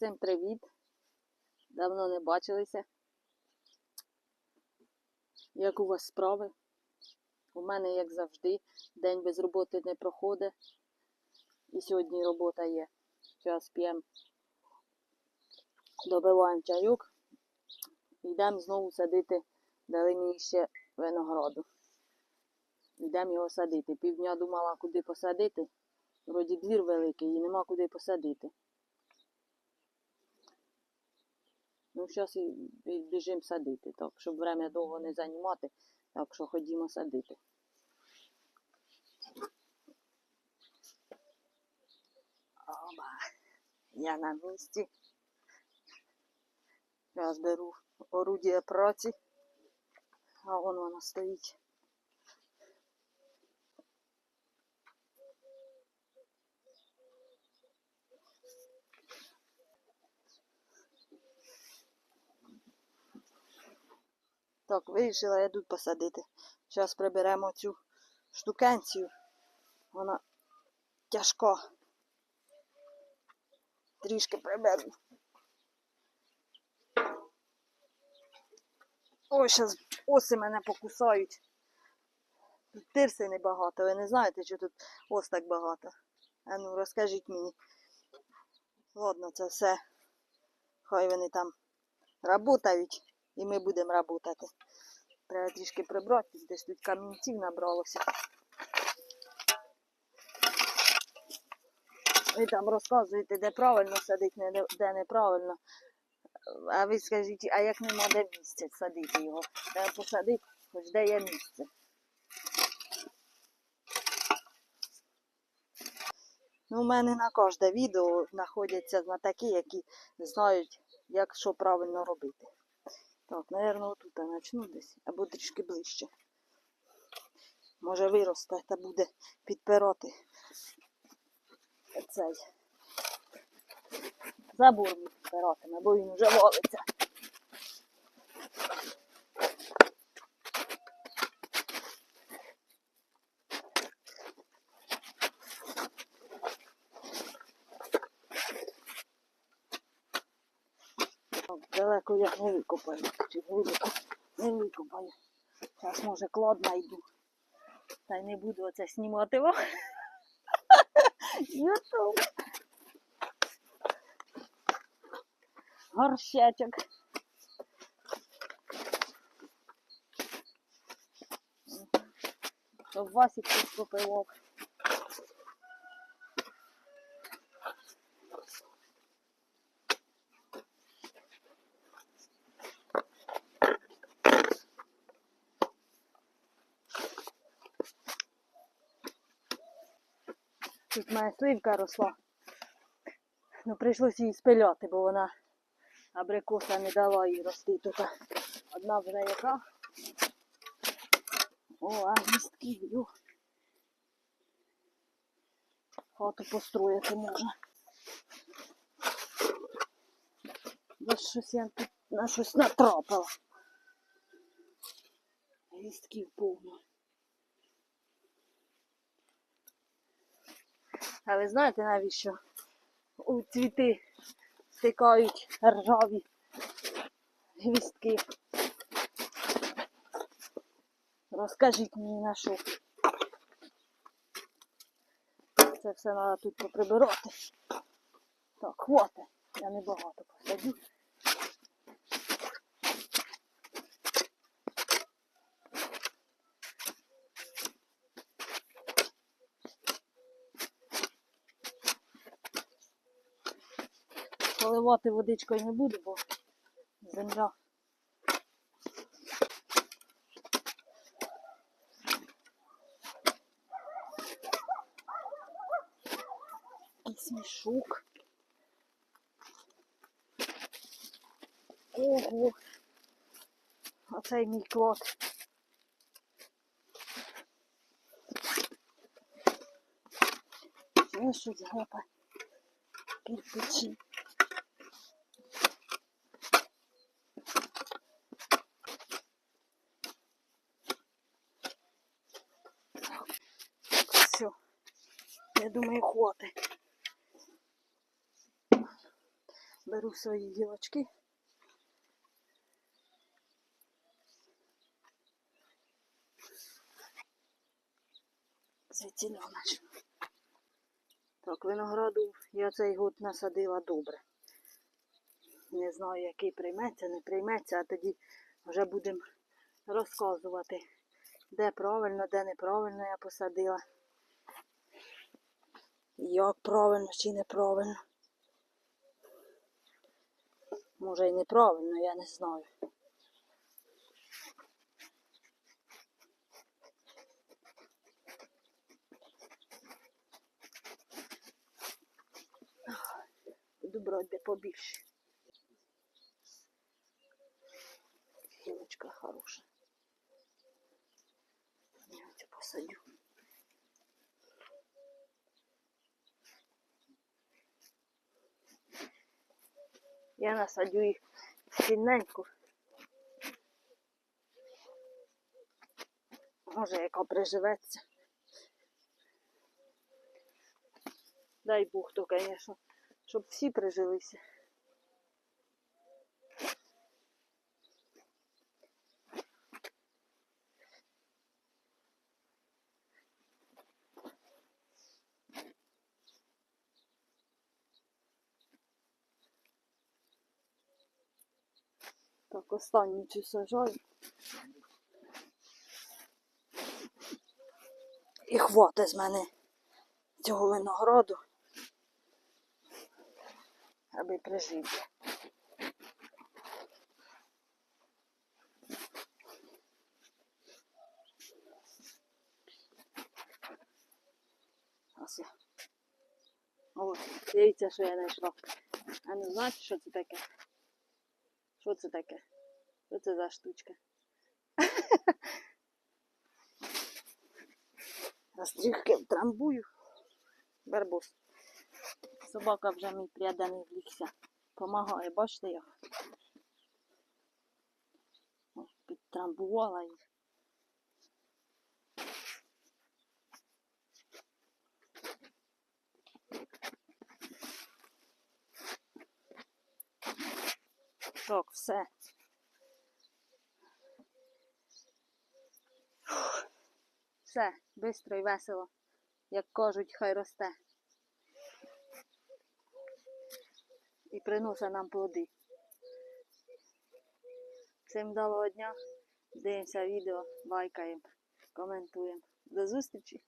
Всім привіт! Давно не бачилися. Як у вас справи? У мене, як завжди, день без роботи не проходить. І сьогодні робота є. Зараз п'ємо, добиваємо чайок. Йдемо знову садити, дали мені ще винограду. Йдемо його садити. Півдня думала, куди посадити. Вроді двір великий і нема куди посадити. Ну, зараз і, біжимо садити, так, щоб время довго не займати, так що ходімо садити. Оба, я на місці. Зараз беру орудія праці, а вон вона стоїть. Так, вирішила я тут посадити. Зараз приберемо цю штукенцію. Вона тяжка. Трішки приберу. Ой, зараз оси мене покусають. Тут тирси небагато. Ви не знаєте, що тут ос так багато. А ну розкажіть мені. Ладно, це все. Хай вони там работають. І ми будемо працювати. Треба трішки прибрати, десь тут камінців набралося. Ви там розказуєте, де правильно садити, де- неправильно. А ви скажіть, а як нема де місця садити його? Треба посадити, хоч де є місце. Ну, у мене на кожне відео знаходяться знатоки, які знають, як що правильно робити. Так, мабуть, отут я начну десь, або трішки ближче. Може виросте та буде підпирати цей забор підпиратиме, бо він вже валиться. Далеко я не викопаю. Чи не викопаю? Не викопаю. Зараз може клад знайду. Та й не буду оце знімати вам. Ютуб. Горщечок. Щоб Васик тут попивок. Тут моя сливка росла. Ну, прийшлося її спиляти, бо вона абрикоса не дала їй рости. Тут одна вже яка. О, а містки йду. Хату построїти можна. Бо щось я тут на щось натрапила. Лістків повно. А ви знаєте навіщо у цвіти стикають ржаві гвістки? Розкажіть мені на що. Це все треба тут поприбирати. Так, хватить. Я не багато посадю. Поливати водичкою не буду, бо земля. Якийсь мішок. Ого. Оцей мій клад. Ще щось гепа. Кирпичі. Все. Думаю, хватить. Беру свої гілочки. Звідсіля начну. Так, винограду я цей год насадила добре. Не знаю, який прийметься, не прийметься, а тоді вже будемо розказувати, де правильно, де неправильно я посадила. Як правильно чи неправильно. Може і неправильно, я не знаю. Де побільше. Гілочка хороша. Я цю посадю. Я насадю їх сильненько. Може, яка приживеться. Дай Бог, то, звісно, щоб всі прижилися. Так, останню цю сажаю. І хватить з мене цього винограду, аби прижився. Ось я. О, дивіться, що я знайшла. А не знаєте, що це таке? Що це таке? Що це за штучка? Настрігки трамбую. Барбос. Собака вже мій пряданий влігся. Помагає, бачите як? Підтрамбувала їх. Так, все. Все, швидко і весело. Як кажуть, хай росте. І приносить нам плоди. Всім вдалого дня. Дивимося відео, лайкаємо, коментуємо. До зустрічі!